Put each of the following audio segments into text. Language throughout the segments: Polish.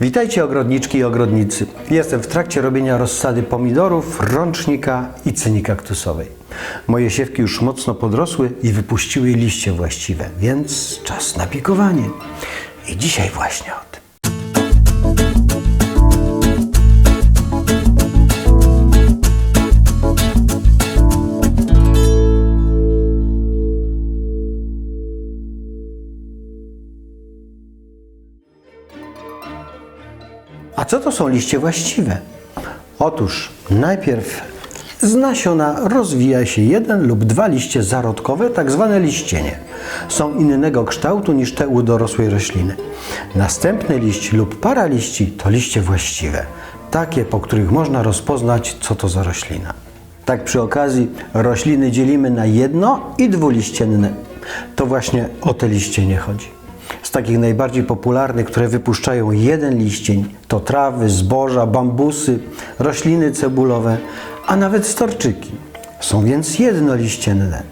Witajcie ogrodniczki i ogrodnicy. Jestem w trakcie robienia rozsady pomidorów, rącznika i cyni kaktusowej. Moje siewki już mocno podrosły i wypuściły liście właściwe, więc czas na pikowanie. I dzisiaj właśnie o A co to są liście właściwe? Otóż najpierw z nasiona rozwija się jeden lub dwa liście zarodkowe, tak zwane liścienie. Są innego kształtu niż te u dorosłej rośliny. Następny liść lub para liści to liście właściwe, takie po których można rozpoznać, co to za roślina. Tak przy okazji rośliny dzielimy na jedno i dwuliścienne. To właśnie o te liścienie chodzi. Z takich najbardziej popularnych, które wypuszczają jeden liścień, to trawy, zboża, bambusy, rośliny cebulowe, a nawet storczyki. Są więc jednoliścienne.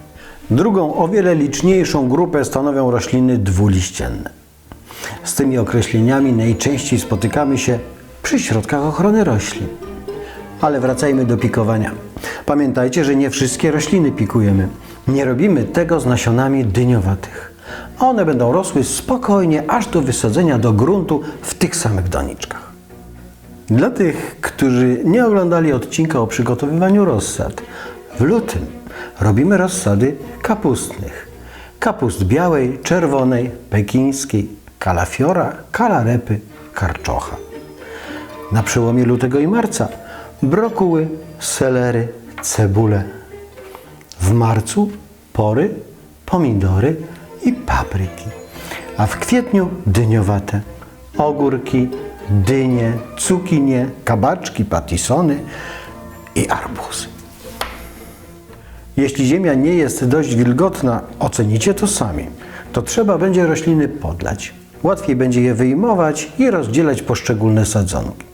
Drugą, o wiele liczniejszą grupę stanowią rośliny dwuliścienne. Z tymi określeniami najczęściej spotykamy się przy środkach ochrony roślin. Ale wracajmy do pikowania. Pamiętajcie, że nie wszystkie rośliny pikujemy. Nie robimy tego z nasionami dyniowatych. One będą rosły spokojnie aż do wysadzenia do gruntu w tych samych doniczkach. Dla tych, którzy nie oglądali odcinka o przygotowywaniu rozsad, w lutym robimy rozsady kapustnych. Kapust białej, czerwonej, pekińskiej, kalafiora, kalarepy, karczocha. Na przełomie lutego i marca brokuły, selery, cebule. W marcu pory, pomidory i papryki. A w kwietniu dyniowate ogórki, dynie, cukinie, kabaczki, patisony i arbuzy. Jeśli ziemia nie jest dość wilgotna, ocenicie to sami, to trzeba będzie rośliny podlać. Łatwiej będzie je wyjmować i rozdzielać poszczególne sadzonki.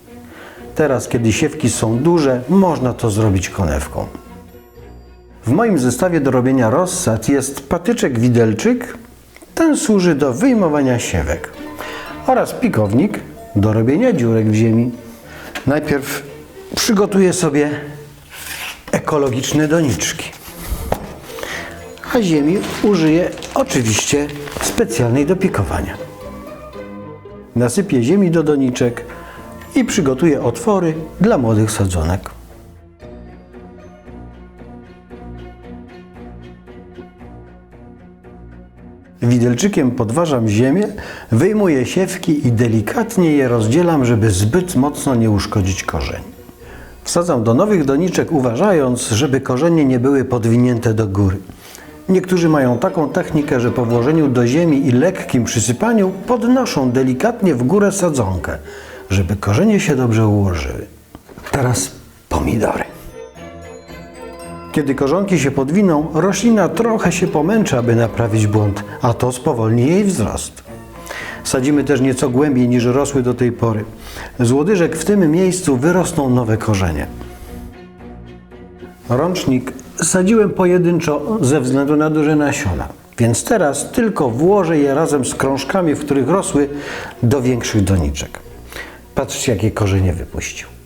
Teraz, kiedy siewki są duże, można to zrobić konewką. W moim zestawie do robienia rozsad jest patyczek widelczyk. Ten służy do wyjmowania siewek. Oraz pikownik do robienia dziurek w ziemi. Najpierw przygotuję sobie ekologiczne doniczki. A ziemi użyję oczywiście specjalnej do pikowania. Nasypię ziemi do doniczek i przygotuję otwory dla młodych sadzonek. Widelczykiem podważam ziemię, wyjmuję siewki i delikatnie je rozdzielam, żeby zbyt mocno nie uszkodzić korzeni. Wsadzam do nowych doniczek, uważając, żeby korzenie nie były podwinięte do góry. Niektórzy mają taką technikę, że po włożeniu do ziemi i lekkim przysypaniu podnoszą delikatnie w górę sadzonkę, żeby korzenie się dobrze ułożyły. Teraz pomidory. Kiedy korzonki się podwiną, roślina trochę się pomęczy, aby naprawić błąd, a to spowolni jej wzrost. Sadzimy też nieco głębiej niż rosły do tej pory. Z łodyżek w tym miejscu wyrosną nowe korzenie. Rącznik sadziłem pojedynczo ze względu na duże nasiona, więc teraz tylko włożę je razem z krążkami, w których rosły, do większych doniczek. Patrzcie, jakie korzenie wypuścił.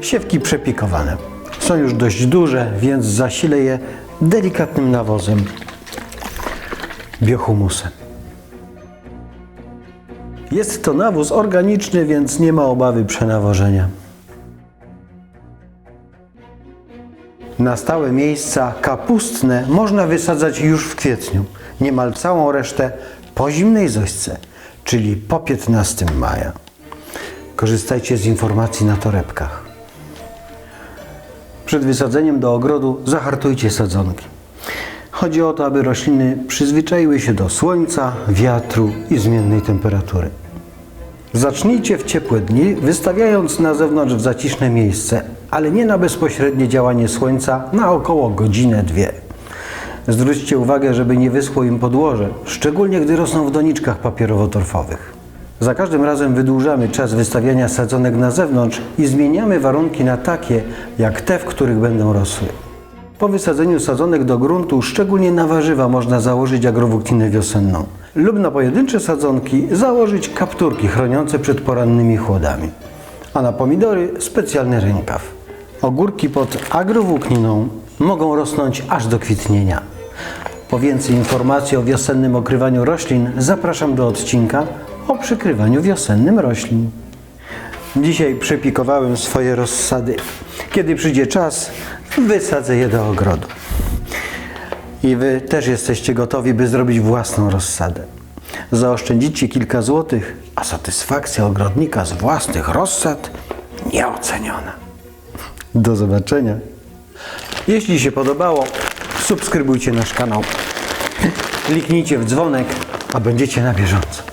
Siewki przepikowane. Są już dość duże, więc zasilę je delikatnym nawozem, biohumusem. Jest to nawóz organiczny, więc nie ma obawy przenawożenia. Na stałe miejsca kapustne można wysadzać już w kwietniu. Niemal całą resztę po zimnej zośce, czyli po 15 maja. Korzystajcie z informacji na torebkach. Przed wysadzeniem do ogrodu zahartujcie sadzonki. Chodzi o to, aby rośliny przyzwyczaiły się do słońca, wiatru i zmiennej temperatury. Zacznijcie w ciepłe dni, wystawiając na zewnątrz w zaciszne miejsce, ale nie na bezpośrednie działanie słońca na około godzinę, dwie. Zwróćcie uwagę, żeby nie wyschło im podłoże, szczególnie gdy rosną w doniczkach papierowo-torfowych. Za każdym razem wydłużamy czas wystawiania sadzonek na zewnątrz i zmieniamy warunki na takie, jak te, w których będą rosły. Po wysadzeniu sadzonek do gruntu, szczególnie na warzywa, można założyć agrowłókninę wiosenną lub na pojedyncze sadzonki założyć kapturki chroniące przed porannymi chłodami, a na pomidory specjalny rękaw. Ogórki pod agrowłókniną mogą rosnąć aż do kwitnienia. Po więcej informacji o wiosennym okrywaniu roślin zapraszam do odcinka o przykrywaniu wiosennym roślin. Dzisiaj przepikowałem swoje rozsady. Kiedy przyjdzie czas, wysadzę je do ogrodu. I wy też jesteście gotowi, by zrobić własną rozsadę. Zaoszczędzicie kilka złotych, a satysfakcja ogrodnika z własnych rozsad nieoceniona. Do zobaczenia. Jeśli się podobało, subskrybujcie nasz kanał. Kliknijcie w dzwonek, a będziecie na bieżąco.